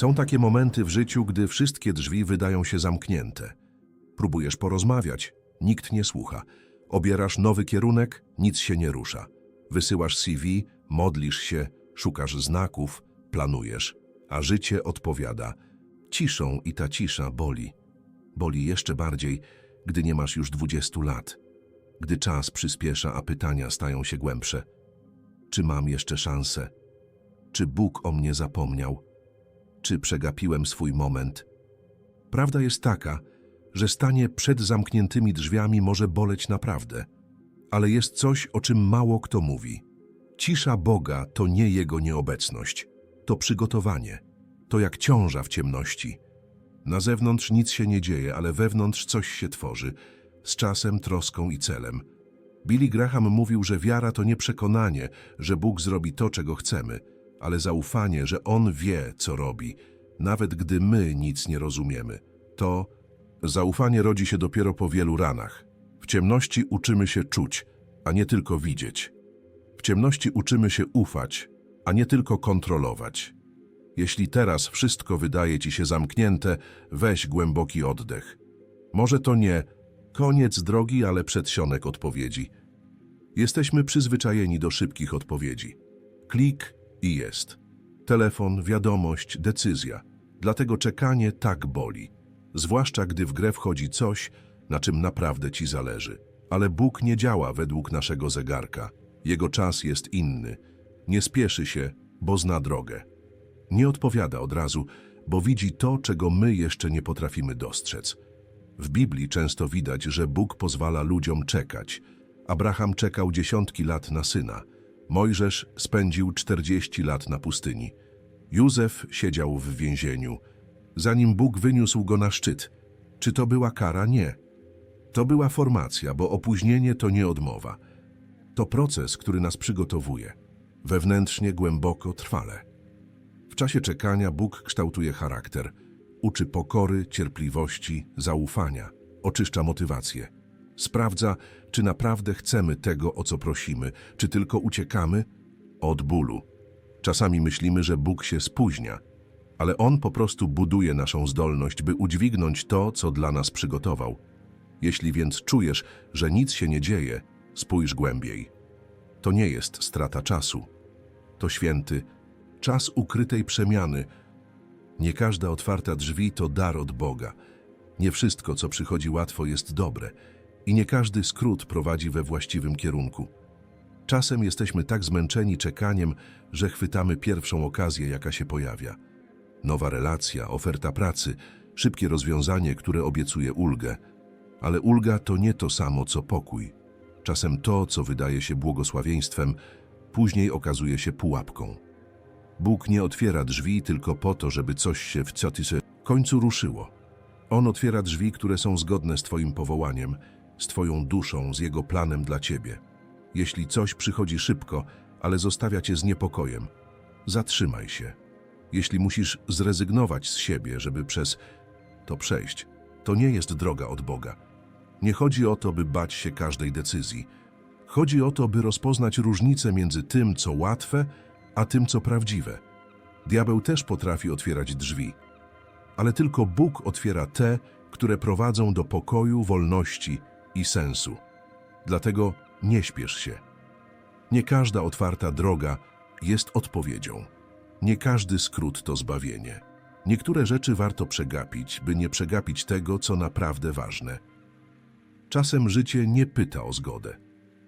Są takie momenty w życiu, gdy wszystkie drzwi wydają się zamknięte. Próbujesz porozmawiać, nikt nie słucha. Obierasz nowy kierunek, nic się nie rusza. Wysyłasz CV, modlisz się, szukasz znaków, planujesz, a życie odpowiada. Ciszą i ta cisza boli. Boli jeszcze bardziej, gdy nie masz już 20 lat. Gdy czas przyspiesza, a pytania stają się głębsze. Czy mam jeszcze szansę? Czy Bóg o mnie zapomniał? Czy przegapiłem swój moment? Prawda jest taka, że stanie przed zamkniętymi drzwiami może boleć naprawdę. Ale jest coś, o czym mało kto mówi. Cisza Boga to nie Jego nieobecność. To przygotowanie. To jak ciąża w ciemności. Na zewnątrz nic się nie dzieje, ale wewnątrz coś się tworzy. Z czasem, troską i celem. Billy Graham mówił, że wiara to nie przekonanie, że Bóg zrobi to, czego chcemy, ale zaufanie, że On wie, co robi, nawet gdy my nic nie rozumiemy. To zaufanie rodzi się dopiero po wielu ranach. W ciemności uczymy się czuć, a nie tylko widzieć. W ciemności uczymy się ufać, a nie tylko kontrolować. Jeśli teraz wszystko wydaje ci się zamknięte, weź głęboki oddech. Może to nie koniec drogi, ale przedsionek odpowiedzi. Jesteśmy przyzwyczajeni do szybkich odpowiedzi. Klik i jest. Telefon, wiadomość, decyzja. Dlatego czekanie tak boli. Zwłaszcza gdy w grę wchodzi coś, na czym naprawdę ci zależy. Ale Bóg nie działa według naszego zegarka. Jego czas jest inny. Nie spieszy się, bo zna drogę. Nie odpowiada od razu, bo widzi to, czego my jeszcze nie potrafimy dostrzec. W Biblii często widać, że Bóg pozwala ludziom czekać. Abraham czekał dziesiątki lat na syna. Mojżesz spędził 40 lat na pustyni. Józef siedział w więzieniu, zanim Bóg wyniósł go na szczyt. Czy to była kara? Nie. To była formacja, bo opóźnienie to nie odmowa. To proces, który nas przygotowuje. Wewnętrznie, głęboko, trwale. W czasie czekania Bóg kształtuje charakter. Uczy pokory, cierpliwości, zaufania. Oczyszcza motywację. Sprawdza, czy naprawdę chcemy tego, o co prosimy, czy tylko uciekamy od bólu. Czasami myślimy, że Bóg się spóźnia, ale On po prostu buduje naszą zdolność, by udźwignąć to, co dla nas przygotował. Jeśli więc czujesz, że nic się nie dzieje, spójrz głębiej. To nie jest strata czasu. To święty, czas ukrytej przemiany. Nie każda otwarta drzwi to dar od Boga. Nie wszystko, co przychodzi łatwo, jest dobre i nie każdy skrót prowadzi we właściwym kierunku. Czasem jesteśmy tak zmęczeni czekaniem, że chwytamy pierwszą okazję, jaka się pojawia. Nowa relacja, oferta pracy, szybkie rozwiązanie, które obiecuje ulgę. Ale ulga to nie to samo, co pokój. Czasem to, co wydaje się błogosławieństwem, później okazuje się pułapką. Bóg nie otwiera drzwi tylko po to, żeby coś się w końcu ruszyło. On otwiera drzwi, które są zgodne z Twoim powołaniem, z Twoją duszą, z Jego planem dla Ciebie. Jeśli coś przychodzi szybko, ale zostawia Cię z niepokojem, zatrzymaj się. Jeśli musisz zrezygnować z siebie, żeby przez to przejść, to nie jest droga od Boga. Nie chodzi o to, by bać się każdej decyzji. Chodzi o to, by rozpoznać różnicę między tym, co łatwe, a tym, co prawdziwe. Diabeł też potrafi otwierać drzwi, ale tylko Bóg otwiera te, które prowadzą do pokoju, wolności i sensu. Dlatego nie śpiesz się. Nie każda otwarta droga jest odpowiedzią. Nie każdy skrót to zbawienie. Niektóre rzeczy warto przegapić, by nie przegapić tego, co naprawdę ważne. Czasem życie nie pyta o zgodę.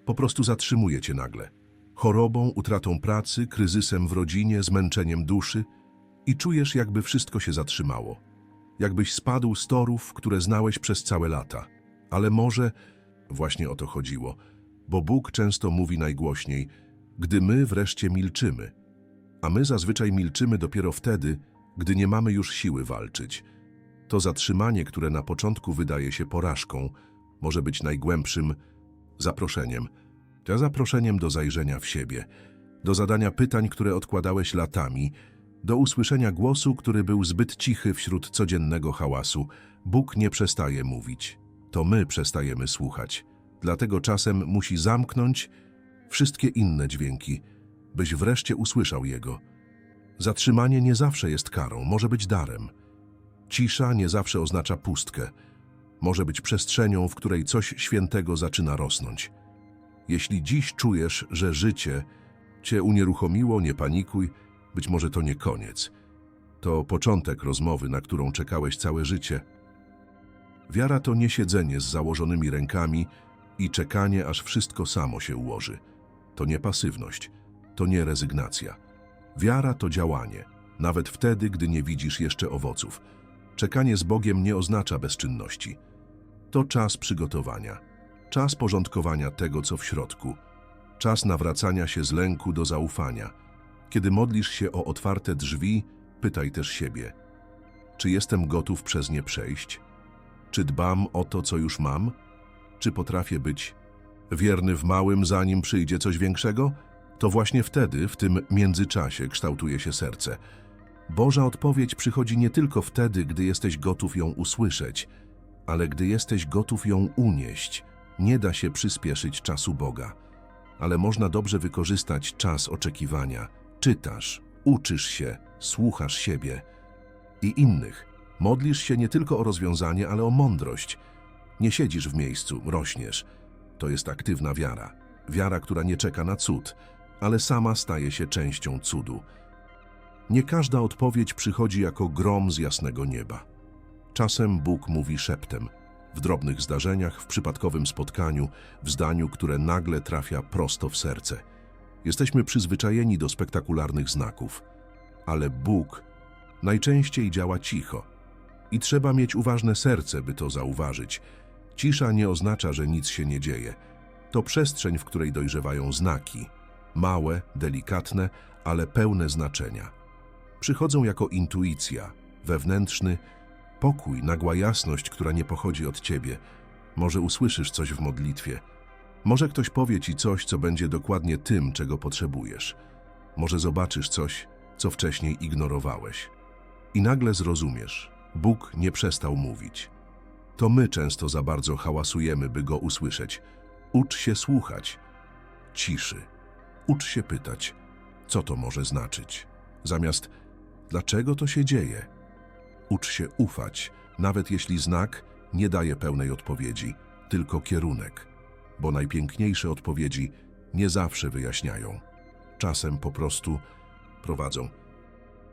Po prostu zatrzymuje cię nagle. Chorobą, utratą pracy, kryzysem w rodzinie, zmęczeniem duszy i czujesz, jakby wszystko się zatrzymało. Jakbyś spadł z torów, które znałeś przez całe lata. Ale może właśnie o to chodziło, bo Bóg często mówi najgłośniej, gdy my wreszcie milczymy. A my zazwyczaj milczymy dopiero wtedy, gdy nie mamy już siły walczyć. To zatrzymanie, które na początku wydaje się porażką, może być najgłębszym zaproszeniem. To zaproszeniem do zajrzenia w siebie, do zadania pytań, które odkładałeś latami, do usłyszenia głosu, który był zbyt cichy wśród codziennego hałasu. Bóg nie przestaje mówić. To my przestajemy słuchać. Dlatego czasem musi zamknąć wszystkie inne dźwięki, byś wreszcie usłyszał Jego. Zatrzymanie nie zawsze jest karą, może być darem. Cisza nie zawsze oznacza pustkę. Może być przestrzenią, w której coś świętego zaczyna rosnąć. Jeśli dziś czujesz, że życie cię unieruchomiło, nie panikuj, być może to nie koniec. To początek rozmowy, na którą czekałeś całe życie. Wiara to nie siedzenie z założonymi rękami i czekanie, aż wszystko samo się ułoży. To nie pasywność, to nie rezygnacja. Wiara to działanie, nawet wtedy, gdy nie widzisz jeszcze owoców. Czekanie z Bogiem nie oznacza bezczynności. To czas przygotowania, czas porządkowania tego, co w środku, czas nawracania się z lęku do zaufania. Kiedy modlisz się o otwarte drzwi, pytaj też siebie, czy jestem gotów przez nie przejść? Czy dbam o to, co już mam? Czy potrafię być wierny w małym, zanim przyjdzie coś większego? To właśnie wtedy, w tym międzyczasie, kształtuje się serce. Boża odpowiedź przychodzi nie tylko wtedy, gdy jesteś gotów ją usłyszeć, ale gdy jesteś gotów ją unieść. Nie da się przyspieszyć czasu Boga, ale można dobrze wykorzystać czas oczekiwania. Czytasz, uczysz się, słuchasz siebie i innych. Modlisz się nie tylko o rozwiązanie, ale o mądrość. Nie siedzisz w miejscu, rośniesz. To jest aktywna wiara. Wiara, która nie czeka na cud, ale sama staje się częścią cudu. Nie każda odpowiedź przychodzi jako grom z jasnego nieba. Czasem Bóg mówi szeptem, w drobnych zdarzeniach, w przypadkowym spotkaniu, w zdaniu, które nagle trafia prosto w serce. Jesteśmy przyzwyczajeni do spektakularnych znaków, ale Bóg najczęściej działa cicho i trzeba mieć uważne serce, by to zauważyć. Cisza nie oznacza, że nic się nie dzieje. To przestrzeń, w której dojrzewają znaki, małe, delikatne, ale pełne znaczenia. Przychodzą jako intuicja, wewnętrzny pokój, nagła jasność, która nie pochodzi od ciebie. Może usłyszysz coś w modlitwie. Może ktoś powie ci coś, co będzie dokładnie tym, czego potrzebujesz. Może zobaczysz coś, co wcześniej ignorowałeś. I nagle zrozumiesz, Bóg nie przestał mówić. To my często za bardzo hałasujemy, by Go usłyszeć. Ucz się słuchać. Ciszy. Ucz się pytać, co to może znaczyć. Zamiast, dlaczego to się dzieje? Ucz się ufać, nawet jeśli znak nie daje pełnej odpowiedzi, tylko kierunek. Bo najpiękniejsze odpowiedzi nie zawsze wyjaśniają. Czasem po prostu prowadzą.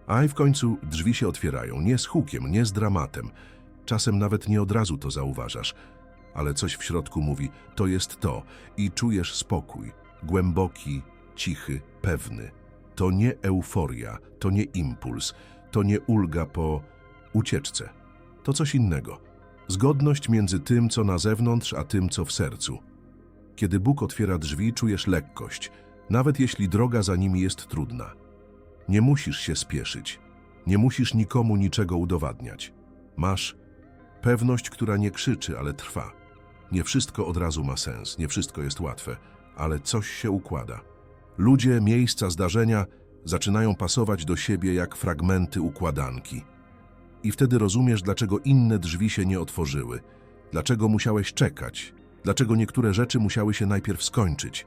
A i w końcu drzwi się otwierają, nie z hukiem, nie z dramatem. Czasem nawet nie od razu to zauważasz, ale coś w środku mówi, to jest to i czujesz spokój, głęboki, cichy, pewny. To nie euforia, to nie impuls, to nie ulga po ucieczce. To coś innego. Zgodność między tym, co na zewnątrz, a tym, co w sercu. Kiedy Bóg otwiera drzwi, czujesz lekkość, nawet jeśli droga za nimi jest trudna. Nie musisz się spieszyć. Nie musisz nikomu niczego udowadniać. Masz pewność, która nie krzyczy, ale trwa. Nie wszystko od razu ma sens, nie wszystko jest łatwe, ale coś się układa. Ludzie, miejsca, zdarzenia zaczynają pasować do siebie jak fragmenty układanki. I wtedy rozumiesz, dlaczego inne drzwi się nie otworzyły, dlaczego musiałeś czekać, dlaczego niektóre rzeczy musiały się najpierw skończyć.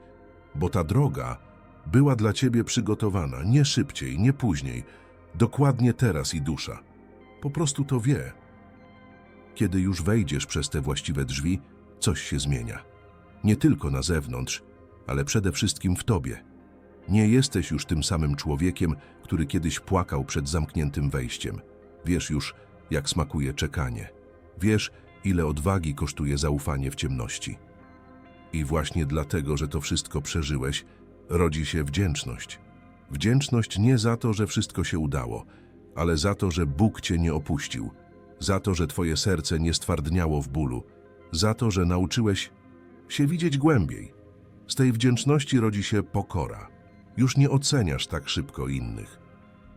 Bo ta droga była dla ciebie przygotowana, nie szybciej, nie później, dokładnie teraz i dusza. Po prostu to wie. Kiedy już wejdziesz przez te właściwe drzwi, coś się zmienia. Nie tylko na zewnątrz, ale przede wszystkim w tobie. Nie jesteś już tym samym człowiekiem, który kiedyś płakał przed zamkniętym wejściem. Wiesz już, jak smakuje czekanie. Wiesz, ile odwagi kosztuje zaufanie w ciemności. I właśnie dlatego, że to wszystko przeżyłeś, rodzi się wdzięczność. Wdzięczność nie za to, że wszystko się udało, ale za to, że Bóg cię nie opuścił, za to, że twoje serce nie stwardniało w bólu, za to, że nauczyłeś się widzieć głębiej. Z tej wdzięczności rodzi się pokora. Już nie oceniasz tak szybko innych.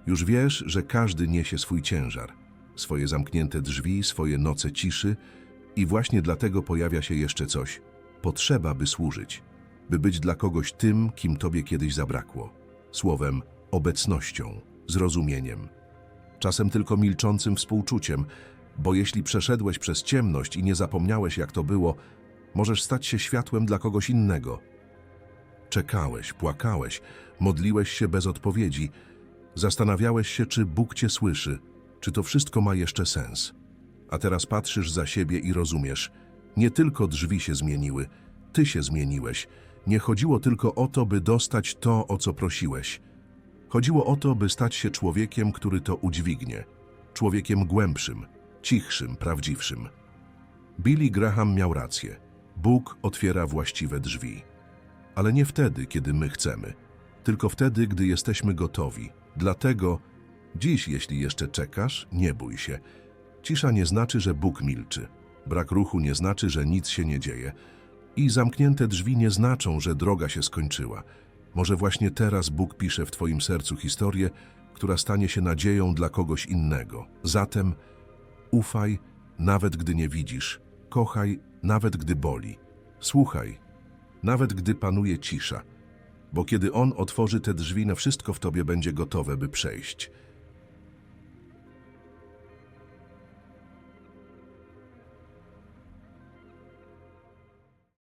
Już wiesz, że każdy niesie swój ciężar, swoje zamknięte drzwi, swoje noce ciszy i właśnie dlatego pojawia się jeszcze coś. Potrzeba, by służyć, by być dla kogoś tym, kim tobie kiedyś zabrakło. Słowem, obecnością, zrozumieniem. Czasem tylko milczącym współczuciem, bo jeśli przeszedłeś przez ciemność i nie zapomniałeś, jak to było, możesz stać się światłem dla kogoś innego. Czekałeś, płakałeś, modliłeś się bez odpowiedzi, Zastanawiałeś się, czy Bóg cię słyszy, czy to wszystko ma jeszcze sens. A teraz patrzysz za siebie i rozumiesz, nie tylko drzwi się zmieniły, ty się zmieniłeś. Nie chodziło tylko o to, by dostać to, o co prosiłeś. Chodziło o to, by stać się człowiekiem, który to udźwignie. Człowiekiem głębszym, cichszym, prawdziwszym. Billy Graham miał rację. Bóg otwiera właściwe drzwi. Ale nie wtedy, kiedy my chcemy, tylko wtedy, gdy jesteśmy gotowi. Dlatego dziś, jeśli jeszcze czekasz, nie bój się. Cisza nie znaczy, że Bóg milczy. Brak ruchu nie znaczy, że nic się nie dzieje. I zamknięte drzwi nie znaczą, że droga się skończyła. Może właśnie teraz Bóg pisze w Twoim sercu historię, która stanie się nadzieją dla kogoś innego. Zatem ufaj, nawet gdy nie widzisz. Kochaj, nawet gdy boli. Słuchaj, nawet gdy panuje cisza. Bo kiedy On otworzy te drzwi, na wszystko w Tobie będzie gotowe, by przejść.